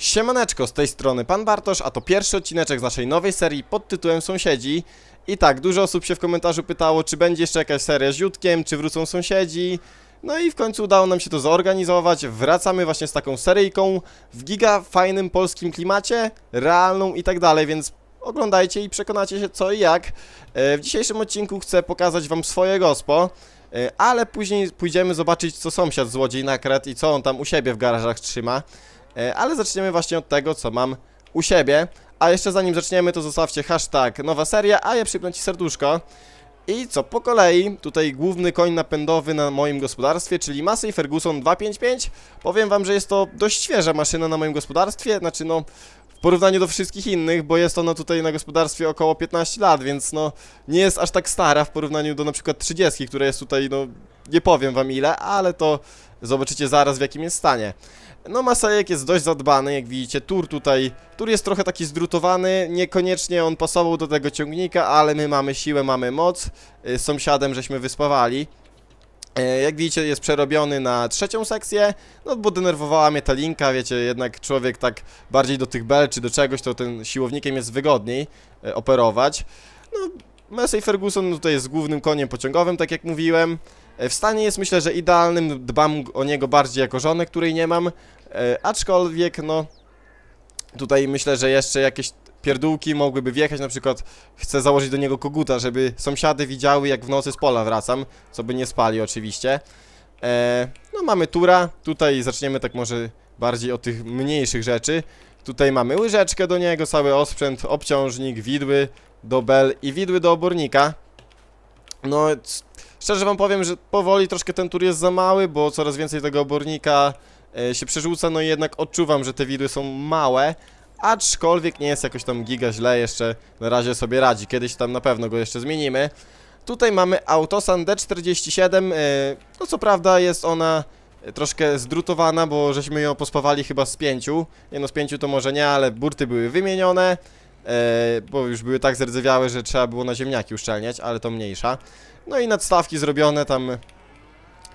Siemaneczko, z tej strony Pan Bartosz, a to pierwszy odcineczek z naszej nowej serii pod tytułem Sąsiedzi. I tak, dużo osób się w komentarzu pytało, czy będzie jeszcze jakaś seria z Jutkiem, czy wrócą sąsiedzi. No i w końcu udało nam się to zorganizować. Wracamy właśnie z taką seryjką w giga fajnym polskim klimacie, realną i tak dalej, więc oglądajcie i przekonacie się co i jak. E, W dzisiejszym odcinku chcę pokazać wam swoje gospo, e, ale później pójdziemy zobaczyć co sąsiad złodziej nakradł i co on tam u siebie w garażach trzyma. E, Ale zaczniemy właśnie od tego, co mam u siebie. A jeszcze zanim zaczniemy, to zostawcie hashtag nowa seria, a ja przypnę ci serduszko. I co, po kolei, tutaj główny koń napędowy na moim gospodarstwie, czyli Massey Ferguson 255. Powiem wam, że jest to dość świeża maszyna na moim gospodarstwie, znaczy no, w porównaniu do wszystkich innych, bo jest ona tutaj na gospodarstwie około 15 lat, więc no, nie jest aż tak stara w porównaniu do na przykład 30, które jest tutaj, no, nie powiem wam ile, ale to zobaczycie zaraz w jakim jest stanie. No Masajek jest dość zadbany, jak widzicie, tur tutaj, tur jest trochę taki zdrutowany, niekoniecznie on pasował do tego ciągnika, ale my mamy siłę, mamy moc, Y, z sąsiadem żeśmy wyspawali. E, Jak widzicie jest przerobiony na trzecią sekcję, no bo denerwowała mnie ta linka, wiecie, jednak człowiek tak bardziej do tych bel czy do czegoś, to ten siłownikiem jest wygodniej e, operować. No, Massey Ferguson tutaj jest głównym koniem pociągowym, tak jak mówiłem. E, W stanie jest myślę, że idealnym, dbam o niego bardziej jako żonę, której nie mam, e, aczkolwiek no tutaj myślę, że jeszcze jakieś pierdółki mogłyby wjechać, na przykład chcę założyć do niego koguta, żeby sąsiady widziały jak w nocy z pola wracam, co by nie spali oczywiście. E, no mamy tura, tutaj zaczniemy tak może bardziej od tych mniejszych rzeczy. Tutaj mamy łyżeczkę do niego, cały osprzęt, obciążnik, widły do bel i widły do obornika. No, szczerze wam powiem, że powoli troszkę ten tur jest za mały, bo coraz więcej tego obornika e, się przerzuca, no i jednak odczuwam, że te widły są małe, aczkolwiek nie jest jakoś tam giga źle, jeszcze na razie sobie radzi, kiedyś tam na pewno go jeszcze zmienimy. Tutaj mamy Autosan D47, e, no co prawda jest ona e, troszkę zdrutowana, bo żeśmy ją pospawali chyba z pięciu, nie no z pięciu to może nie, ale burty były wymienione, e, bo już były tak zerdzewiałe, że trzeba było na ziemniaki uszczelniać, ale to mniejsza. No i nadstawki zrobione tam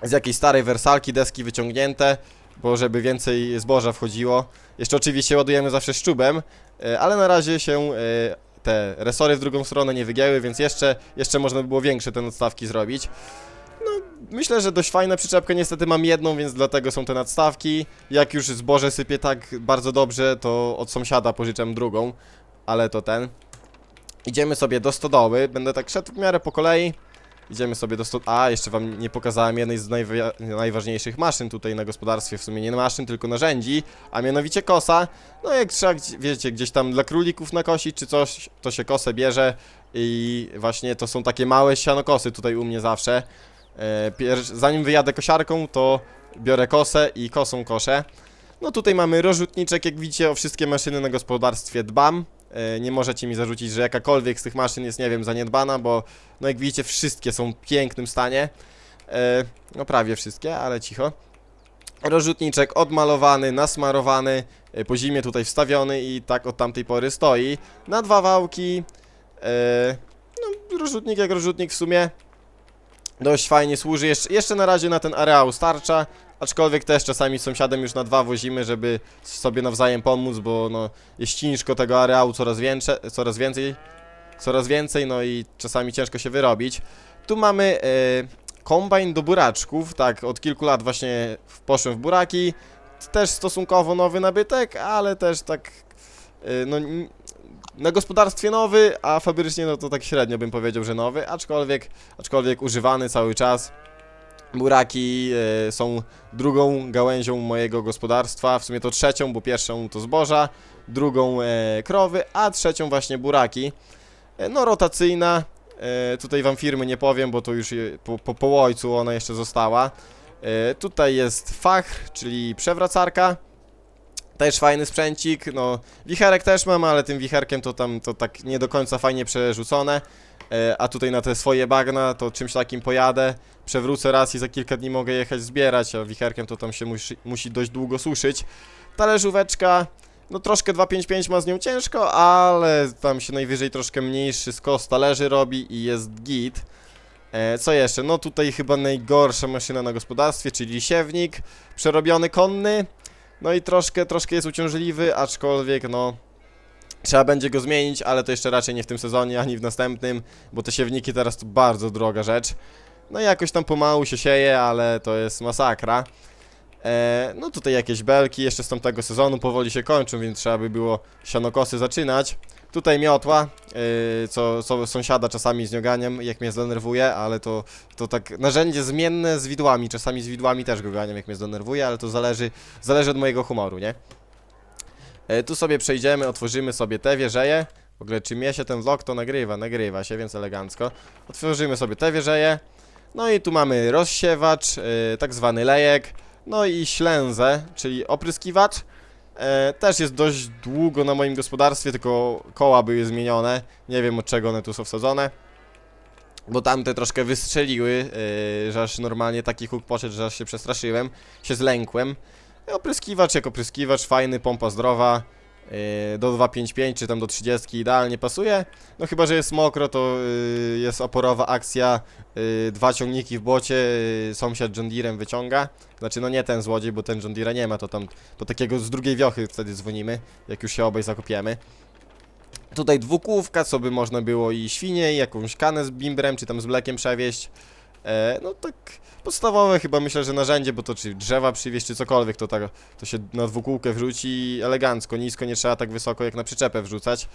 z jakiejś starej wersalki, deski wyciągnięte, bo żeby więcej zboża wchodziło. Jeszcze oczywiście ładujemy zawsze szczubem, e, ale na razie się e, te resory w drugą stronę nie wygięły, więc jeszcze, jeszcze można by było większe te nadstawki zrobić. No, myślę, że dość fajna przyczepka, niestety mam jedną, więc dlatego są te nadstawki. Jak już zboże sypie tak bardzo dobrze, to od sąsiada pożyczam drugą, ale to ten. Idziemy sobie do stodoły, będę tak szedł w miarę po kolei. Idziemy sobie do sto... A, jeszcze wam nie pokazałem jednej z najwa- najważniejszych maszyn tutaj na gospodarstwie, w sumie nie maszyn, tylko narzędzi, a mianowicie kosa. No jak trzeba, wiecie, gdzieś tam dla królików nakosić czy coś, to się kosę bierze i właśnie to są takie małe sianokosy tutaj u mnie zawsze. E, zanim wyjadę kosiarką, to biorę kosę i kosą koszę. No tutaj mamy rozrzutniczek, jak widzicie, o wszystkie maszyny na gospodarstwie dbam. E, nie możecie mi zarzucić, że jakakolwiek z tych maszyn jest, nie wiem, zaniedbana, bo no jak widzicie, wszystkie są w pięknym stanie. E, no prawie wszystkie, ale cicho. Rozrzutniczek odmalowany, nasmarowany, e, po zimie tutaj wstawiony i tak od tamtej pory stoi. Na dwa wałki. No, rozrzutnik jak rozrzutnik w sumie. Dość fajnie służy. Jeszcze, jeszcze na razie na ten areał starcza. Aczkolwiek też czasami z sąsiadem już na dwa wozimy, żeby sobie nawzajem pomóc, bo no, jest ciężko tego areału coraz, większe, coraz więcej. Coraz więcej, no i czasami ciężko się wyrobić. Tu mamy e, kombajn do buraczków, tak, od kilku lat właśnie poszłem w buraki. Też stosunkowo nowy nabytek, ale też tak, e, no, na gospodarstwie nowy, a fabrycznie no to tak średnio bym powiedział, że nowy, aczkolwiek, aczkolwiek używany cały czas. Buraki e, są drugą gałęzią mojego gospodarstwa, w sumie to trzecią, bo pierwszą to zboża, drugą e, krowy, a trzecią właśnie buraki. E, no rotacyjna, tutaj wam firmy nie powiem, bo to już po, po, po ojcu ona jeszcze została. Tutaj jest fachr, czyli przewracarka. Też fajny sprzęcik, no wicherek też mam, ale tym wicherkiem to tam to tak nie do końca fajnie przerzucone. E, a tutaj na te swoje bagna to czymś takim pojadę, przewrócę raz i za kilka dni mogę jechać zbierać, a wicherkiem to tam się musi, musi dość długo suszyć. Talerzóweczka, no troszkę 255 ma z nią ciężko, ale tam się najwyżej troszkę mniejszy skos talerzy robi i jest git. E, co jeszcze? No tutaj chyba najgorsza maszyna na gospodarstwie, czyli siewnik, przerobiony konny. No i troszkę, troszkę jest uciążliwy, aczkolwiek no... Trzeba będzie go zmienić, ale to jeszcze raczej nie w tym sezonie, ani w następnym, bo te siewniki teraz to bardzo droga rzecz. No i jakoś tam pomału się sieje, ale to jest masakra. E, no tutaj jakieś belki jeszcze z tamtego sezonu powoli się kończą, więc trzeba by było sianokosy zaczynać. Tutaj miotła, yy, co, co sąsiada czasami z nioganiem, jak mnie zdenerwuje, ale to, to tak narzędzie zmienne z widłami. Czasami z widłami też go ganiam, jak mnie zdenerwuje, ale to zależy, zależy od mojego humoru, nie? E, tu sobie przejdziemy, otworzymy sobie te wieżeje. W ogóle czy mnie się ten vlog to nagrywa? Nagrywa się, więc elegancko. Otworzymy sobie te wieżeje. No i tu mamy rozsiewacz, tak zwany lejek. No i ślęzę, czyli opryskiwacz. E, też jest dość długo na moim gospodarstwie, tylko koła były zmienione. Nie wiem od czego one tu są wsadzone. Bo tamte troszkę wystrzeliły, yy, że aż normalnie taki huk poszedł, że aż się przestraszyłem, się zlękłem. E, Opryskiwacz jak opryskiwacz, fajny, pompa zdrowa. Yy, do 2.55 czy tam do 30 idealnie pasuje. No chyba, że jest mokro, to yy, jest oporowa akcja. Yy, dwa ciągniki w błocie, sąsiad John Deerem wyciąga. Znaczy, no nie ten złodziej, bo ten John nie ma, to tam do takiego z drugiej wiochy wtedy dzwonimy, jak już się obaj zakopiemy. Tutaj dwukółówka, co by można było i świnie, i jakąś kanę z bimbrem, czy tam z mlekiem przewieźć. E, no tak podstawowe chyba myślę, że narzędzie, bo to czy drzewa przywieźć, czy cokolwiek, to tak, to się na dwukółkę wrzuci elegancko, nisko, nie trzeba tak wysoko jak na przyczepę wrzucać.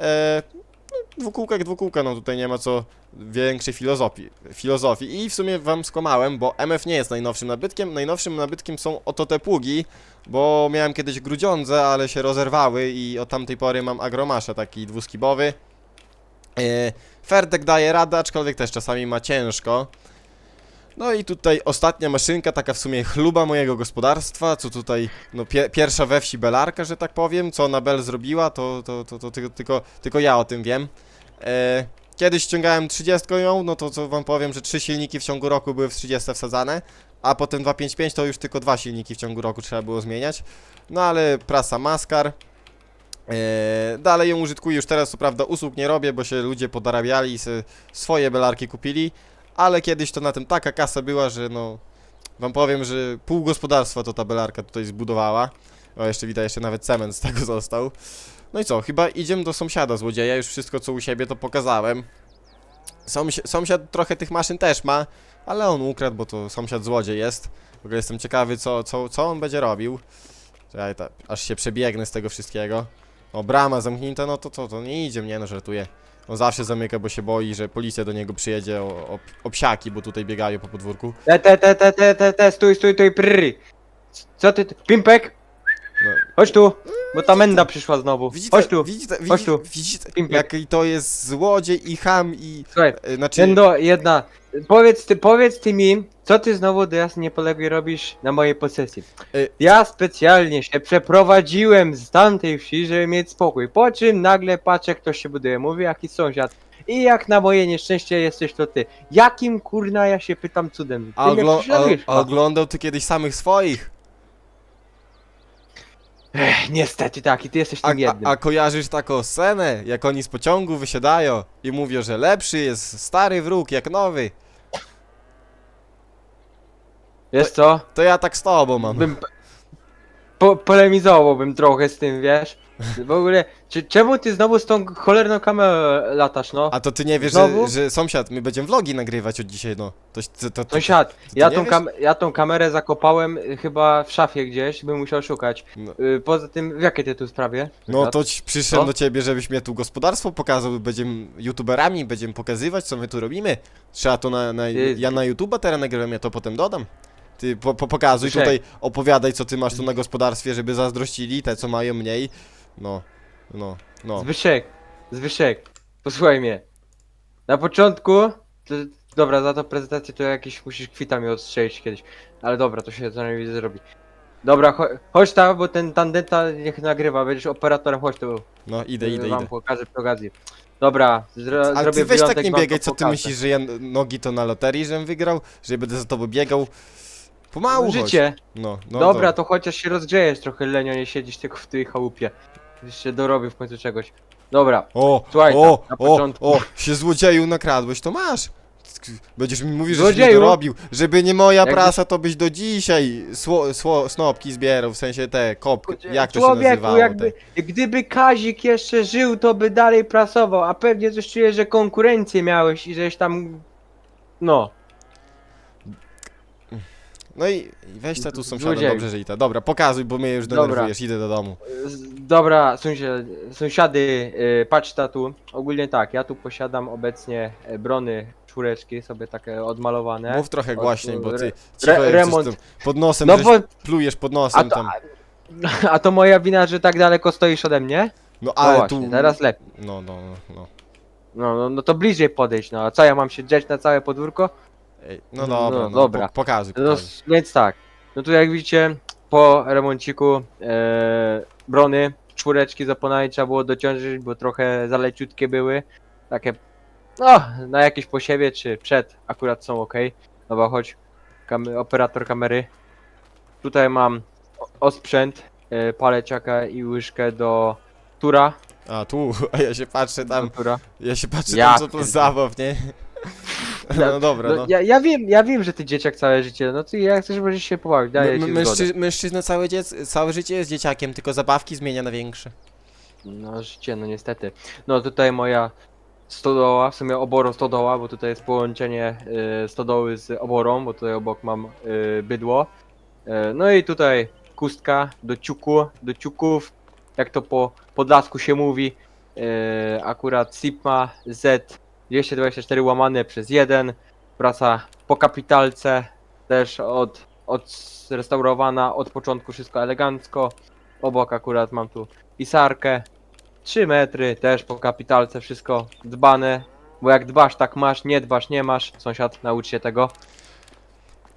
E, no, dwukółka jak dwukółka, no tutaj nie ma co większej filozofii, filozofii. I w sumie wam skłamałem, bo MF nie jest najnowszym nabytkiem, najnowszym nabytkiem są oto te pługi, bo miałem kiedyś grudziądze, ale się rozerwały i od tamtej pory mam agromasza taki dwuskibowy. E, Ferdek daje radę, aczkolwiek też czasami ma ciężko. No i tutaj ostatnia maszynka, taka w sumie chluba mojego gospodarstwa, co tutaj, no pie, pierwsza we wsi belarka, że tak powiem, co ona Bel zrobiła, to, to, to, to tylko, tylko, tylko ja o tym wiem. E, kiedyś ściągałem 30 ją, no to co wam powiem, że trzy silniki w ciągu roku były w 30 wsadzane, a potem 255 to już tylko dwa silniki w ciągu roku trzeba było zmieniać. No ale prasa Maskar. Eee, dalej ją użytkuję już teraz, co prawda usług nie robię, bo się ludzie podarabiali i swoje belarki kupili, ale kiedyś to na tym taka kasa była, że no wam powiem, że pół gospodarstwa to ta belarka tutaj zbudowała. O, jeszcze widać, jeszcze nawet cement z tego został. No i co, chyba idziemy do sąsiada złodzieja, już wszystko co u siebie to pokazałem. Sąsi sąsiad trochę tych maszyn też ma, ale on ukradł, bo to sąsiad złodziej jest. W ogóle jestem ciekawy, co, co, co on będzie robił. Czekaj, ta, aż się przebiegnę z tego wszystkiego. O, brama zamknięta, no to co, to nie idzie mnie, no żartuję. On zawsze zamyka, bo się boi, że policja do niego przyjedzie o, o, o psiaki, bo tutaj biegają po podwórku. Te, te, te, te, te, te, te, stój, stój, stój, prrr. Co ty, ty- Pimpek, No, chodź tu, bo ta menda przyszła znowu. widzicie, Chodź tu, widzicie, chodź widzicie, tu. widzicie Pimpek. jaki to jest złodziej i ham i... słuchaj, e, Znaczy, jedna, powiedz ty, powiedz ty mi, co ty znowu do jasnej niepodległej robisz na mojej posesji? Y- Ja specjalnie się przeprowadziłem z tamtej wsi, żeby mieć spokój, po czym nagle patrzę, ktoś się buduje, mówię, jaki sąsiad. I jak na moje nieszczęście jesteś to ty. Jakim kurna ja się pytam cudem? Ty a, mnie oglo- prześladujesz, a, a oglądał ty kiedyś samych swoich? Ech, Niestety tak, i ty jesteś A, tym jednym. a, a kojarzysz taką scenę, jak oni z pociągu wysiadają i mówią, że lepszy jest stary wróg jak nowy? Wiesz co? To ja tak z tobą mam. bym po, polemizowałbym trochę z tym, wiesz? W ogóle, czy, czemu ty znowu z tą cholerną kamerą latasz, no? A to ty nie wiesz, że, Znowu? że sąsiad, my będziemy vlogi nagrywać od dzisiaj, no. To, to, to, to, Sąsiad, ty ja nie tą, wiesz? kam ja tą kamerę zakopałem y, chyba w szafie gdzieś, bym musiał szukać. No. Y, poza tym, w jakiej ty tu sprawie? No to ci- przyszedłem Co? do ciebie, żebyś mnie tu gospodarstwo pokazał, będziemy youtuberami, będziemy pokazywać, co my tu robimy. Trzeba to na, na Ty- ja na YouTube'a teraz nagrywam, ja to potem dodam. Ty po, po, pokazuj tutaj, opowiadaj, co ty masz tu na gospodarstwie, żeby zazdrościli te, co mają mniej. No, no, no. Zbyszek, Zbyszek, posłuchaj mnie. Na początku, to, dobra, za tą prezentację to jakiś musisz kwita mi odstrzelić kiedyś. Ale dobra, to się co najmniej zrobi. Dobra, cho chodź tam, bo ten tandeta niech nagrywa, będziesz operatorem, chodź tu. No, idę, idę, wam idę. pokażę przy okazji. Dobra, zro Ale zrobię ty weź tak wyjątek, nie wam biegaj, to co ty pokażę. myślisz, że ja nogi to na loterii, żebym wygrał? Że ja będę za tobą biegał? Pomału chodź. Życie. No, no Dobra, to... chociaż się rozgrzejesz trochę, Lenio, nie siedzisz tylko w tej chałupie. Już się dorobił w końcu czegoś. Dobra, O, Słuchaj, o, na o, początku- o, się złodzieju nakradłeś, to masz. będziesz mi mówił, że się nie Złodzieju! dorobił. Żeby nie moja Jakbyś- prasa, to byś do dzisiaj sło, sło, snopki zbierał, w sensie te kopki, jak to się Człowieku, nazywało? jakby, te? gdyby Kazik jeszcze żył, to by dalej prasował, a pewnie coś czuję, że konkurencję miałeś i żeś tam... No. No i i weź te tu z sąsiadem, Złodzieju. dobrze, że i ta. Dobra, pokazuj, bo mnie już Dobra. denerwujesz, idę do domu. Z- Dobra, sąsiad, sąsiady, y, patrz tatu. Ogólnie tak, ja tu posiadam obecnie e, brony czwóreczki, sobie takie odmalowane. Mów trochę głośniej, bo ty re- cicho re- jak remont. remont. pod nosem, No bo, plujesz pod a nosem to, tam. a to moja wina, że tak daleko stoisz ode mnie? No No ale właśnie, tu... teraz lepiej. No, no, no, no. No, no, no to bliżej podejść, no a co ja mam się drzeć na całe podwórko? Ej, no No, dobra, no, dobra. Po, pokazuj, No, więc tak, no tu jak widzicie, po remonciku e, brony, czwóreczki z oponami trzeba było dociążyć, bo trochę za leciutkie były. Takie, no, na jakieś posiewie czy przed akurat są ok. Dobra, chodź, kam operator kamery. Tutaj mam o- osprzęt, e, paleciaka i łyżkę do tura. A tu, a ja się patrzę tam, Do tura. ja się patrzę Ja tam, co to pierdolę. zabaw, nie? No dobra, No, no. ja, ja wiem, ja wiem, że ty dzieciak całe życie, no ty jak chcesz możesz się pobawić, daję M- ci zgodę. mężczy, mężczyzna całe, dziec, całe życie jest dzieciakiem, tylko zabawki zmienia na większe. No życie, no niestety. No tutaj moja stodoła, w sumie oboro stodoła, bo tutaj jest połączenie y, stodoły z oborą, bo tutaj obok mam y, bydło. Y, no i tutaj kustka do ciuku, do ciuków, jak to po podlasku się mówi. Y, akurat Sigma Z 224 łamane przez 1. Praca po kapitalce, też od, odrestaurowana od początku, wszystko elegancko. Obok akurat mam tu pisarkę. 3 metry, też po kapitalce, wszystko dbane. Bo jak dbasz, tak masz, nie dbasz, nie masz. Sąsiad, naucz się tego.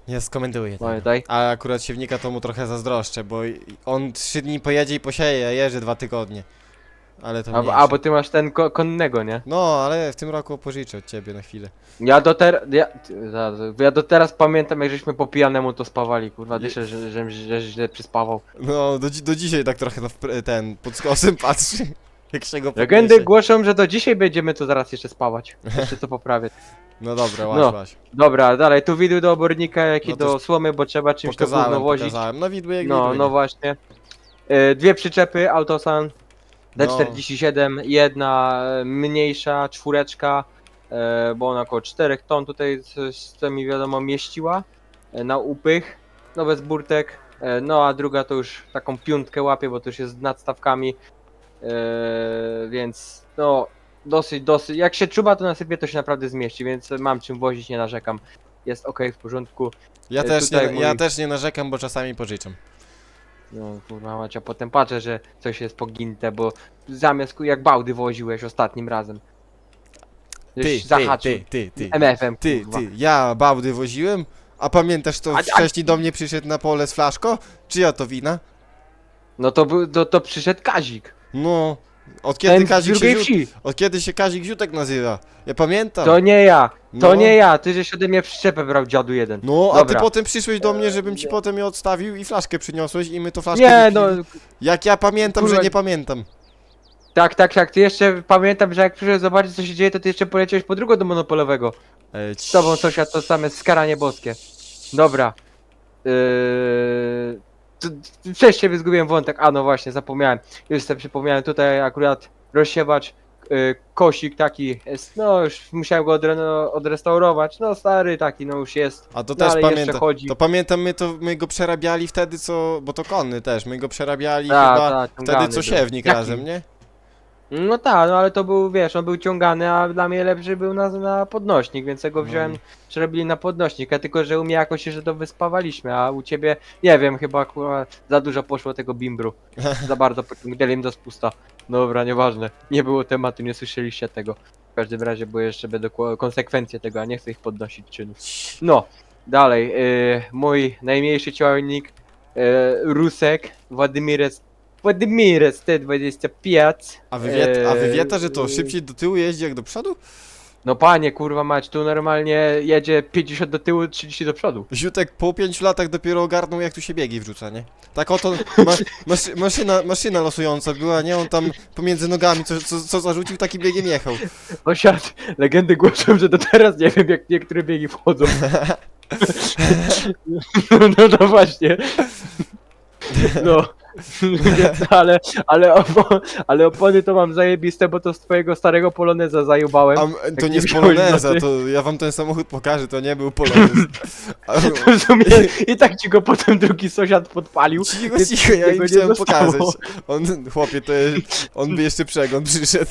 Nie skomentuję. Pamiętaj. A akurat siewnika to mu trochę zazdroszczę, bo i- on trzy dni pojedzie i posieje, ja jeżdżę dwa tygodnie. Ale to A, mniejsze. a bo ty masz ten ko konnego, nie? No, ale w tym roku pożyczę od ciebie na chwilę. Ja do teraz. Ja, ty, zaraz, ja do teraz pamiętam, jak żeśmy po pijanemu to spawali, kurwa. Dyszę, że, że, że, źle przyspawał. No, do, dzi- do dzisiaj tak trochę na wpr- ten, pod skosem patrzy. Jak się go Legendy podniesie. głoszą, że do dzisiaj będziemy to zaraz jeszcze spawać. Jeszcze to poprawię. No dobra, łaś, No. łaś. Dobra, dalej, tu widły do obornika, jak i No to do już słomy, bo trzeba czymś to Pokazałem, gówno wozić. pokazałem. No widły jak No, widły. no nie? właśnie. E, Dwie przyczepy Autosan. D47, jedna e, mniejsza, czwóreczka, e, bo ona około 4 ton tutaj, coś, co mi wiadomo, mieściła e, na upych, no bez burtek. E, No a druga to już taką piątkę łapie, bo to już jest z nadstawkami, e, więc no dosyć, dosyć, jak się czuba to na sypie to się naprawdę zmieści, więc mam czym wozić, nie narzekam. Jest ok, w porządku. Ja e, też, nie, tutaj ja mój- też nie narzekam, bo czasami pożyczam. No kurwa mać, a potem patrzę, że coś jest poginte, bo zamiast ku- jak bałdy woziłeś ostatnim razem. Ty, Żeś ty, zahaczył ty, ty, ty. MF-em, Ty, kurwa. ty, ja bałdy woziłem? A pamiętasz, to A- a- wcześniej do mnie przyszedł na pole z flaszką? Czyja to wina? No to, był, to, to przyszedł Kazik. No, od kiedy Ten z Kazik się wsi. Od kiedy się Kazik Ziutek nazywa? Ja pamiętam. To nie ja, to No. nie ja, ty żeś ode mnie przyczepę brał dziadu jeden. No, a ty Dobra. potem przyszłeś do mnie, żebym ci potem je odstawił i flaszkę przyniosłeś i my to flaszkę Nie no, wypili. Jak ja pamiętam, Kurwa. że nie pamiętam. tak, tak, tak, ty jeszcze pamiętam, że jak przyszedłeś zobaczyć co się dzieje, to ty jeszcze poleciałeś po drugą do monopolowego. E, Z tobą sąsiad to same skaranie boskie. Dobra. Yy... Przez ciebie zgubiłem wątek. A no właśnie, zapomniałem. Już sobie przypomniałem tutaj akurat rozsiewacz, kosik taki jest, no już musiałem go odre no, odrestaurować. No stary taki, no już jest. A to No, też ale jeszcze pamiętam. chodzi. To pamiętam, my, to, my go przerabiali wtedy, co. Bo to konny też. My go przerabiali Ta, chyba ta, wtedy, ciągany co był. siewnik Jaki? razem, nie? No tak, no ale to był, wiesz, on był ciągany, a dla mnie lepszy był na, na podnośnik, więc ja go No. wziąłem, przerobili na podnośnik, a tylko, że u mnie jakoś się, że to wyspawaliśmy, a u ciebie, nie wiem, chyba kurwa, za dużo poszło tego bimbru, za bardzo pociągnęli im do spusta. Dobra, nieważne, nie było tematu, nie słyszeliście tego. W każdym razie, bo jeszcze będą ko- konsekwencje tego, a nie chcę ich podnosić czynów. No, dalej, yy, mój najmniejszy ciągnik, yy, Rusek, Władimirec, Władimirec T25, A, wywiet, a Eee, wywieta, że to szybciej do tyłu jeździ jak do przodu? No panie, kurwa mać, tu normalnie jedzie 50 do tyłu, 30 do przodu. Ziutek po pięciu latach dopiero ogarnął jak tu się biegi wrzuca, nie? Tak oto ma, maszy, maszyna, maszyna losująca była, nie? On tam pomiędzy nogami co, co, co zarzucił, taki biegiem jechał. Osiad, legendy głoszą, że do teraz nie wiem jak niektóre biegi wchodzą. No, no właśnie. No. Więc, ale, ale, opo, ale opony to mam zajebiste, bo to z twojego starego poloneza zajubałem. A, m- to Jak nie z wziąłeś Poloneza, to ja wam ten samochód pokażę, to nie był Polonez. A- i tak ci go potem drugi sąsiad podpalił. Cicho, więc cicho, ja tego im nie chciałem zostało. pokazać. On, chłopie, to jest, on by jeszcze przegląd przyszedł.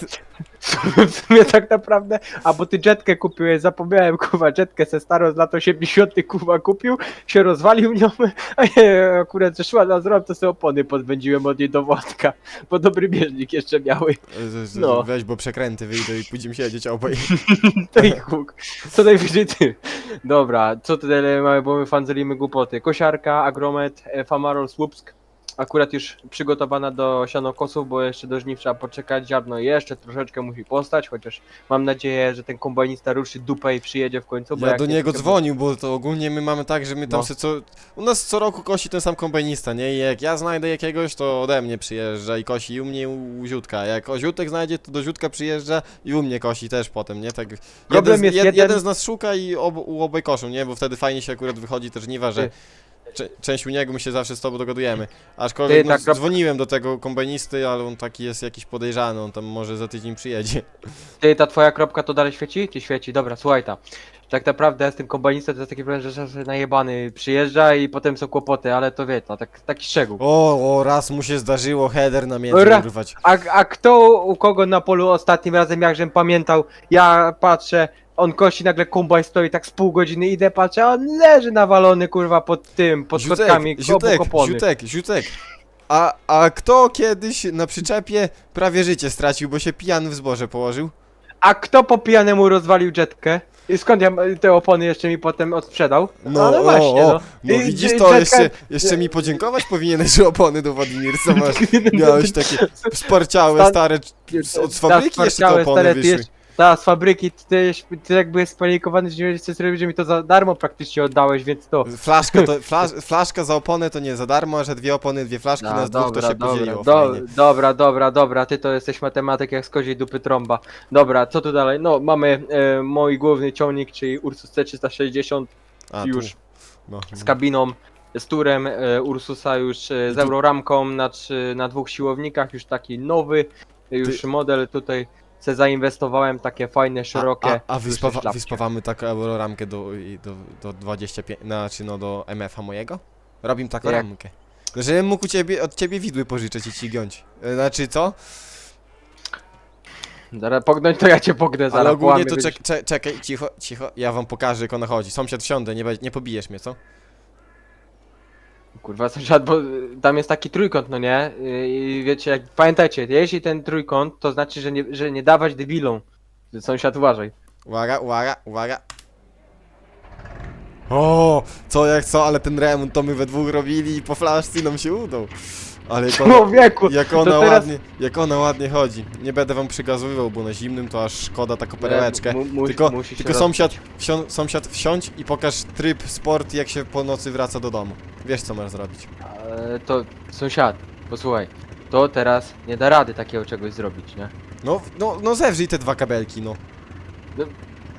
W sumie tak naprawdę, a bo ty jetkę kupiłeś, zapomniałem kurwa, jetkę se starą z lat 80 kurwa kupił, się rozwalił nią, a ja akurat zeszła na zrob, to sobie opony podwędziłem od niej do Władka, bo dobry bieżnik jeszcze miały, No. No. Weź, bo przekręty wyjdą i pójdziemy siedzieć obaj. to i huk, co najwyżej ty. Dobra, co tutaj mamy, bo my fanzelimy głupoty, kosiarka, agromet, e, Famarol, Słupsk, akurat już przygotowana do sianokosów, bo jeszcze do żniw trzeba poczekać, ziarno jeszcze troszeczkę musi postać, chociaż mam nadzieję, że ten kombajnista ruszy dupę i przyjedzie w końcu, bo Ja jak do nie, niego to- dzwonił, bo to ogólnie my mamy tak, że my tam No. se co... U nas co roku kosi ten sam kombajnista, nie? I jak ja znajdę jakiegoś, to ode mnie przyjeżdża i kosi i u mnie u Ziutka. Jak o Ziutek znajdzie, to do Ziutka przyjeżdża i u mnie kosi też potem, nie? Tak... Problem jeden, z- jest jed, jeden- jeden z nas szuka i ob, u obaj koszą, nie? Bo wtedy fajnie się akurat wychodzi te żniwa, że... Ty. Cze- Część u niego, my się zawsze z tobą dogadujemy. Aczkolwiek Ty, no, tak, dzwoniłem do tego kombajnisty, ale on taki jest jakiś podejrzany, on tam może za tydzień przyjedzie. Ty, ta twoja kropka to dalej świeci? Ci świeci, dobra, słuchaj ta. Tak naprawdę z tym kombajnistą to jest taki problem, że czasem najebany przyjeżdża i potem są kłopoty, ale to wie, no, tak, taki szczegół. O, o, raz mu się zdarzyło header na między Ra- urwać. A, a kto u kogo na polu ostatnim razem, jakżem pamiętał, ja patrzę, on kosi, nagle kombaj stoi tak z pół godziny, idę, patrzę, a on leży nawalony, kurwa, pod tym, pod schodkami, ziutek, opony. ziutek, ziutek. A, a kto kiedyś na przyczepie prawie życie stracił, bo się pijany w zboże położył? A kto po pijanemu rozwalił jetkę? I skąd ja te opony jeszcze mi potem odsprzedał? No, ale o, właśnie, o, no. no I- widzisz i to, jetka- jeszcze, jeszcze mi podziękować powinieneś, że opony do Władimir, co masz, miałeś takie sparciałe, Stan- stare, od z fabryki jeszcze te opony stare, ty wyszły. jeszcze- Ta, z fabryki, ty, ty jak byłeś spanikowany, że nie wiedziałeś co zrobić, że mi to za darmo praktycznie oddałeś, więc to... Flaszka, to, flasz, flaszka za oponę to nie za darmo, że dwie opony, dwie flaszki A, na dwóch to się dobra, podzieliło do, fajnie. dobra, dobra, dobra, ty to jesteś matematyk jak z koziej dupy trąba. Dobra, co tu dalej? No, mamy e, mój główny ciągnik, czyli Ursus C360 A, tu. już No. z kabiną, z turem e, Ursusa już e, z euroramką na, trzy, na dwóch siłownikach, już taki nowy, już model tutaj se zainwestowałem, takie fajne, szerokie. A, a, a wyspawa, wyspawamy taką euroramkę do, i- do, do 25, znaczy no do MF-a mojego? Robimy taką Jak? ramkę. Żebym mógł u ciebie, od ciebie widły pożyczać i ci giąć. E, Znaczy co? Zaraz pognąć to ja cię pognę zaraz. Ale ogólnie połamię, to będziesz- czek, cze, czekaj, cicho, cicho, ja wam pokażę jak ona chodzi. Sąsiad wsiądę, nie, be- nie pobijesz mnie, co? Kurwa, sąsiad, bo y, tam jest taki trójkąt, no nie? Y, I wiecie, jak, pamiętajcie, jeśli ten trójkąt, to znaczy, że nie, że nie dawać debilom. Sąsiad, uważaj. Uwaga, uwaga, uwaga. O, co jak co, ale ten remont to my we dwóch robili i po flaszce nam się udał. Ale jak ona, Człowieku! jak ona to teraz- ładnie, jak ona ładnie chodzi. Nie będę wam przygazowywał, bo na zimnym to aż szkoda taką mu- mu- Tylko, musi się tylko sąsiad, wsią, sąsiad wsiądź i pokaż tryb sport jak się po nocy wraca do domu. Wiesz co masz zrobić. E, to sąsiad, posłuchaj, to teraz nie da rady takiego czegoś zrobić, nie? No, no, no zewrzyj te dwa kabelki, no.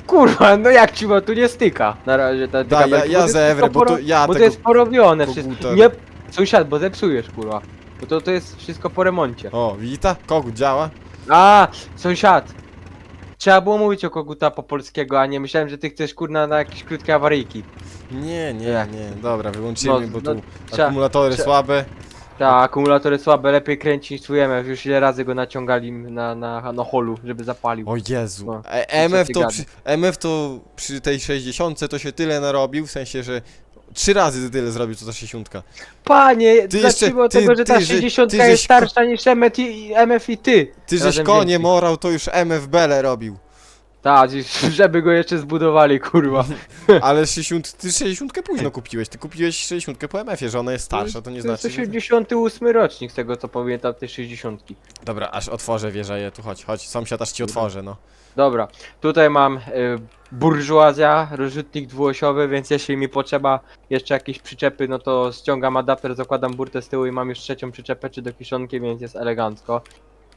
Kurwa, no jak ci bo tu nie styka na razie ta, te Da, ja, kabelki, bo ja to jest zewrę, wszystko bo to poro- ja Bo to tego jest porobione wszystko. koguta- Nie, sąsiad, bo zepsujesz, kurwa. Bo to, to jest wszystko po remoncie. O, wita? Kogut działa? A, sąsiad! Trzeba było mówić o koguta po polskiego, a nie myślałem, że ty chcesz kurna na jakieś krótkie awaryjki. Nie, nie, Jak? nie. Dobra, wyłączymy, No, bo no, tu akumulatory słabe. Ta, akumulatory słabe, lepiej kręci niż MF. Już ile razy go naciągali na, na, na holu, żeby zapalił. O Jezu. No, E, co MF ty to, gadasz? przy, MF to przy tej 60 to się tyle narobił, w sensie, że trzy razy tyle zrobił co ta 60. Panie, Ty zacznijmy jeszcze- od tego, ty- że ta ty, że- 60 ty jest żeś starsza niż MF i, MF i ty. Ty żeś Razem konie wzięci. morał, to już MF Bele robił. Tak, żeby go jeszcze zbudowali, kurwa. Ale 60, ty 60 późno kupiłeś, ty kupiłeś 60 po MF-ie, że ona jest starsza, to nie To jest znaczy, że... 68 rocznik z tego co pamiętam, tej 60. Dobra, aż otworzę wieżę, tu chodź, chodź, sąsiad aż ci otworzę, no. Dobra, tutaj mam y, burżuazja, rozrzutnik dwuosiowy, więc jeśli mi potrzeba jeszcze jakieś przyczepy, no to ściągam adapter, zakładam burtę z tyłu i mam już trzecią przyczepę czy do kiszonki, więc jest elegancko.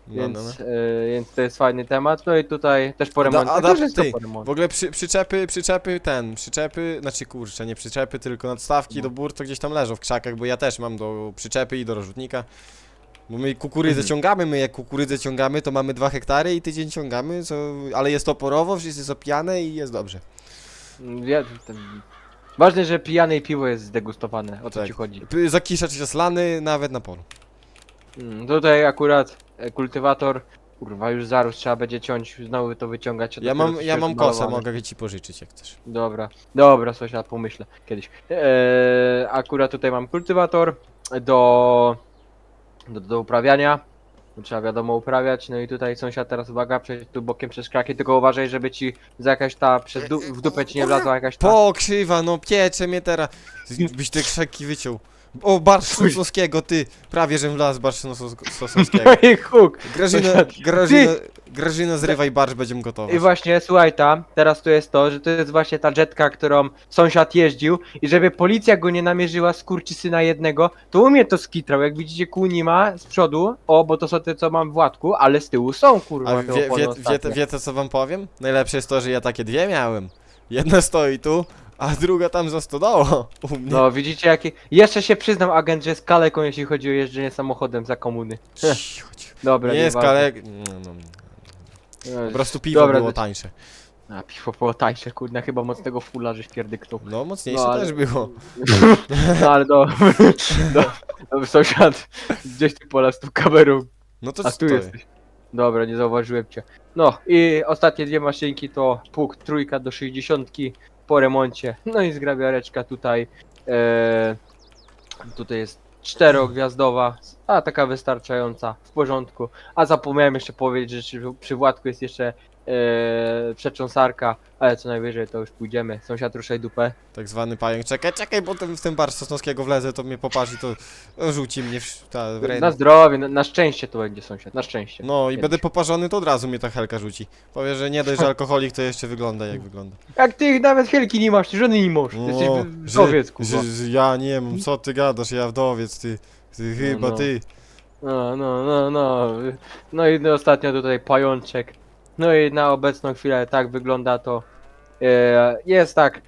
no, Więc, no, no. y, więc to jest fajny temat. No i tutaj też po Ada- remoncie. też jest to po W remoncie. ogóle przy, przyczepy, przyczepy, ten, przyczepy, znaczy kurczę, nie przyczepy, tylko nadstawki No. do bur to gdzieś tam leżą w krzakach, bo ja też mam do przyczepy i do rozrzutnika. Bo my kukurydzę Mhm. ciągamy, my jak kukurydzę ciągamy, to mamy 2 hektary i tydzień ciągamy, co, ale jest oporowo, wszystko jest opijane i jest dobrze. Ja, ten... Ważne, że pijane i piwo jest zdegustowane, o co Tak. ci chodzi. Zakiszacz jest lany nawet na polu. Mm, Tutaj akurat e, kultywator, kurwa już zaraz trzeba będzie ciąć, znowu to wyciągać. Ja mam, ja mam kosę, mogę ci pożyczyć jak chcesz. Dobra, dobra, sąsiad, pomyślę kiedyś. Eee, akurat tutaj mam kultywator do, do, do uprawiania. Trzeba wiadomo uprawiać, no i tutaj sąsiad teraz uwaga, przejdź tu bokiem przez kraki, tylko uważaj, żeby ci za jakaś ta, przez du w dupę ci nie wlazła jakaś ta... Po krzywa, no piecze mnie teraz. Z- Byś te krzaki wyciął. O, barsz sosowskiego, ty. Prawie, że wlazł barsz sos- sosowskiego. No i huk! Grażyna, Sąsiad, Grażyna, Grażyna zrywaj barsz, będziemy gotować. I właśnie, słuchaj tam, teraz to jest to, że to jest właśnie ta jetka, którą sąsiad jeździł i żeby policja go nie namierzyła z syna jednego, to u mnie to skitrał, jak widzicie kół nie ma z przodu, o, bo to są te co mam w łatku, ale z tyłu są kurwa A te wie, opony wie, ostatnie. wie, wiecie co wam powiem? Najlepsze jest to, że ja takie dwie miałem. Jedna stoi tu, a druga tam za stodołą. U mnie. No widzicie jakie, jeszcze się przyznam agent, że jest kaleką jeśli chodzi o jeżdżenie samochodem za komuny. Cicho. Dobra, Nie jest nieważne. kalek... No, no. Po prostu piwo Dobra, było to- tańsze. A piwo było tańsze, kurde, chyba mocnego fulla żeś pierdyknął. No, mocniejsze No, ale- też było. No ale do, do, do sąsiad, gdzieś ty pola z tą kamerą No to A tu jesteś. Dobra, nie zauważyłem cię. No i ostatnie dwie maszynki to pług trójka do 60 po remoncie. No i zgrabiareczka tutaj. E, tutaj jest czterogwiazdowa, a taka wystarczająca, w porządku. A zapomniałem jeszcze powiedzieć, że przy, Władku jest jeszcze e, przecząsarka, ale co najwyżej to już pójdziemy. Sąsiad ruszaj dupę. Tak zwany pająk. Czekaj, czekaj, bo ten, w ten barsz sosnowskiego wlezę, to mnie poparzy, to no, rzuci mnie w, ta, w Na zdrowie, na, na szczęście to będzie sąsiad, na szczęście. No i Kiedyś. będę poparzony, to od razu mnie ta helka rzuci. Powie, że nie dość, że alkoholik, to jeszcze wygląda jak wygląda. Jak ty nawet helki nie masz, ty żony nie masz, ty jesteś No, wdowiec, kurwa. że, że ja nie wiem, co ty gadasz, ja wdowiec, ty. Ty chyba no. ty. No, no, no, no. No i ostatnio tutaj pajączek. No i na obecną chwilę tak wygląda to. E, jest tak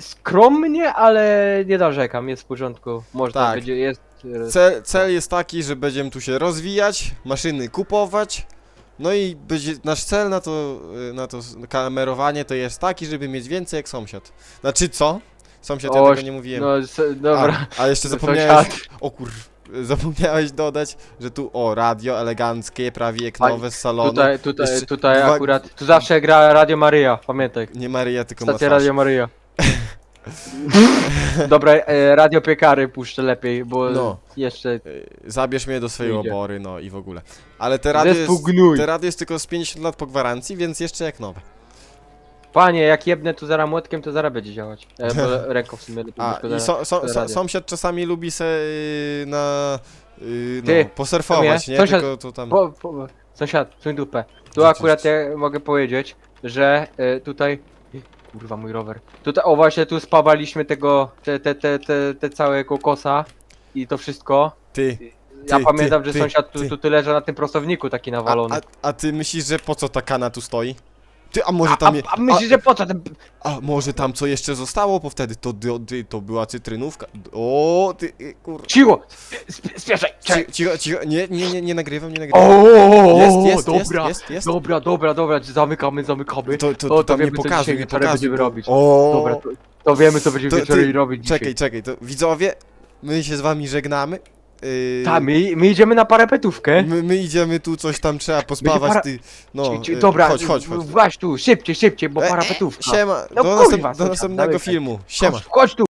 skromnie, ale nie narzekam, jest w porządku. Można Tak. będzie, jest... e, Cel, cel jest taki, że będziemy tu się rozwijać, maszyny kupować. No i będzie, nasz cel na to, y, na to s- kamerowanie to jest taki, żeby mieć więcej jak sąsiad. Znaczy co? Sąsiad, ja tego nie mówiłem. No, s- dobra. A, a jeszcze zapomniałeś, o kur... Zapomniałeś dodać, że tu o, radio eleganckie, prawie jak nowe z salonu. Tutaj, tutaj, Jeszcze tutaj dwa- akurat, tu zawsze gra Radio Maryja, pamiętaj. Nie Maryja, tylko Stacja masaż. Radio Maryja. Dobra, e, Radio Piekary puszczę lepiej, bo No. jeszcze Y, Zabierz mnie do swojej obory, no i w ogóle. Ale te radio, zespół jest, gnój. te radio jest tylko z 50 lat po gwarancji, więc jeszcze jak nowe. Panie, jak jebnę tu zaraz młotkiem, to zaraz będzie działać. E, bo ręką w sumie lepiej A, i so, so, so, sąsiad czasami lubi se y, na... Y, no, Ty, posurfować, nie? sąsiad- Tylko to tam... Po, po, sąsiad, suń dupę. Tu Gdzie akurat ja mogę powiedzieć, że e, tutaj... Kurwa, mój rower. Tutaj, o właśnie, tu spawaliśmy tego, te, te, te, te, te całe kokosa i to wszystko. Ty, Ja Ty, pamiętam, ty, że ty, sąsiad tu, ty. tu, tu leżał na tym prostowniku taki a, nawalony. a, a ty myślisz, że po co ta kana tu stoi? Ty, a może A, tam... je- a, a myślisz, że po co ten... A może tam co jeszcze zostało, bo wtedy to, to, to była cytrynówka. O, ty, kur... Cicho! Sp- Spieszaj! czekaj. Ci- Cicho, cicho, nie, nie, nie, nie nagrywam, nie nagrywam. O, Jest, jest, dobra, jest, jest, jest. dobra, dobra, dobra, zamykamy, zamykamy. To, to, O, to to tam nie wiemy, co pokazuj, dzisiaj nie pokazuj. będziemy robić. O, Dobra, to, to wiemy, co będziemy To wieczorem ty- robić dzisiaj. czekaj, czekaj, to widzowie, my się z wami żegnamy. Yy, Tak, my, my idziemy na parapetówkę. my, my idziemy tu, coś tam trzeba pospawać, para- ty, no, Ci- ci- yy, dobra, chodź, chodź, chodź. właź tu, szybciej, szybciej, bo E, e, parapetówka. Siema, No do, kurwa, następ, do sąsiad, następnego filmu, siema. Chodź, chodź tu.